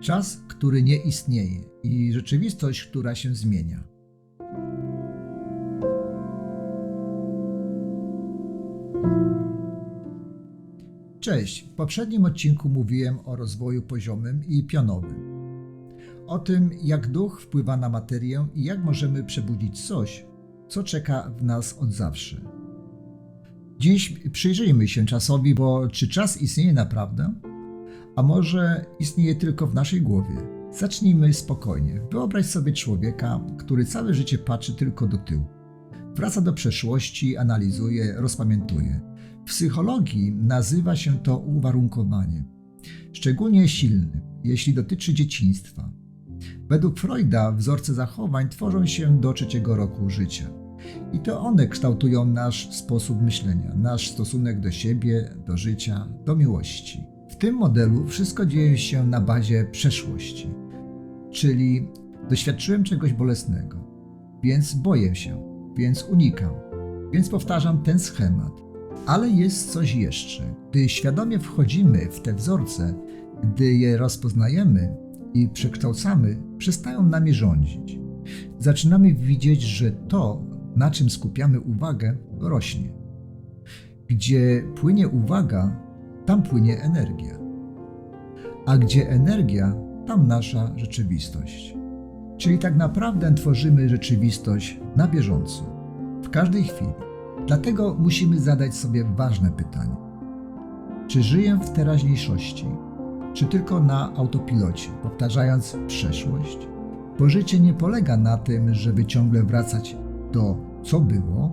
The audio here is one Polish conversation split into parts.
Czas, który nie istnieje i rzeczywistość, która się zmienia. Cześć. W poprzednim odcinku mówiłem o rozwoju poziomym i pionowym. O tym, jak duch wpływa na materię i jak możemy przebudzić coś, co czeka w nas od zawsze. Dziś przyjrzyjmy się czasowi, bo czy czas istnieje naprawdę? A może istnieje tylko w naszej głowie? Zacznijmy spokojnie. Wyobraź sobie człowieka, który całe życie patrzy tylko do tyłu. Wraca do przeszłości, analizuje, rozpamiętuje. W psychologii nazywa się to uwarunkowanie. Szczególnie silny, jeśli dotyczy dzieciństwa. Według Freuda wzorce zachowań tworzą się do trzeciego roku życia. I to one kształtują nasz sposób myślenia, nasz stosunek do siebie, do życia, do miłości. W tym modelu wszystko dzieje się na bazie przeszłości, czyli doświadczyłem czegoś bolesnego, więc boję się, więc unikam, więc powtarzam ten schemat. Ale jest coś jeszcze. Gdy świadomie wchodzimy w te wzorce, gdy je rozpoznajemy i przekształcamy, przestają nami rządzić. Zaczynamy widzieć, że to, na czym skupiamy uwagę, rośnie. Gdzie płynie uwaga, tam płynie energia. A gdzie energia, tam nasza rzeczywistość. Czyli tak naprawdę tworzymy rzeczywistość na bieżąco, w każdej chwili. Dlatego musimy zadać sobie ważne pytanie: czy żyję w teraźniejszości, czy tylko na autopilocie, powtarzając przeszłość? Bo życie nie polega na tym, żeby ciągle wracać do co było,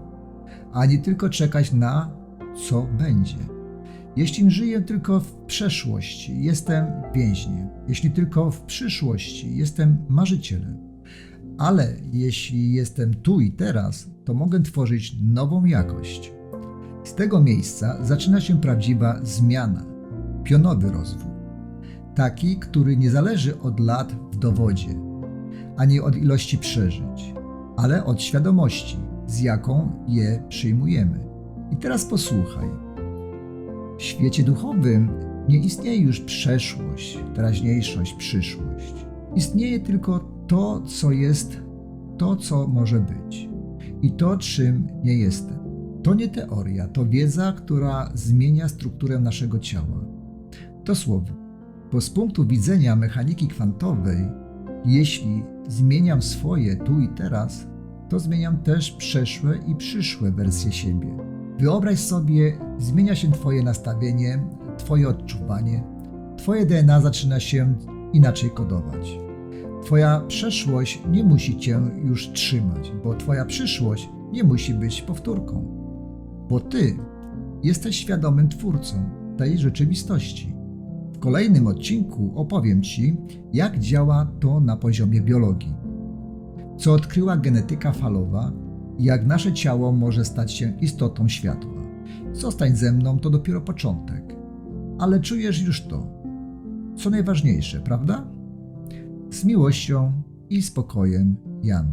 a nie tylko czekać na co będzie. Jeśli żyję tylko w przeszłości, jestem więźniem. Jeśli tylko w przyszłości, jestem marzycielem. Ale jeśli jestem tu i teraz, to mogę tworzyć nową jakość. Z tego miejsca zaczyna się prawdziwa zmiana, pionowy rozwój. Taki, który nie zależy od lat w dowodzie, ani od ilości przeżyć, ale od świadomości, z jaką je przyjmujemy. I teraz posłuchaj. W świecie duchowym nie istnieje już przeszłość, teraźniejszość, przyszłość. Istnieje tylko to, co jest, to, co może być i to, czym nie jestem. To nie teoria, to wiedza, która zmienia strukturę naszego ciała. To słowo, bo z punktu widzenia mechaniki kwantowej, jeśli zmieniam swoje tu i teraz, to zmieniam też przeszłe i przyszłe wersje siebie. Wyobraź sobie, zmienia się Twoje nastawienie, Twoje odczuwanie, Twoje DNA zaczyna się inaczej kodować. Twoja przeszłość nie musi Cię już trzymać, bo Twoja przyszłość nie musi być powtórką. Bo Ty jesteś świadomym twórcą tej rzeczywistości. W kolejnym odcinku opowiem Ci, jak działa to na poziomie biologii. Co odkryła genetyka falowa jak nasze ciało może stać się istotą światła. Zostań ze mną, to dopiero początek. Ale czujesz już to. Co najważniejsze, prawda? Z miłością i spokojem, Jan.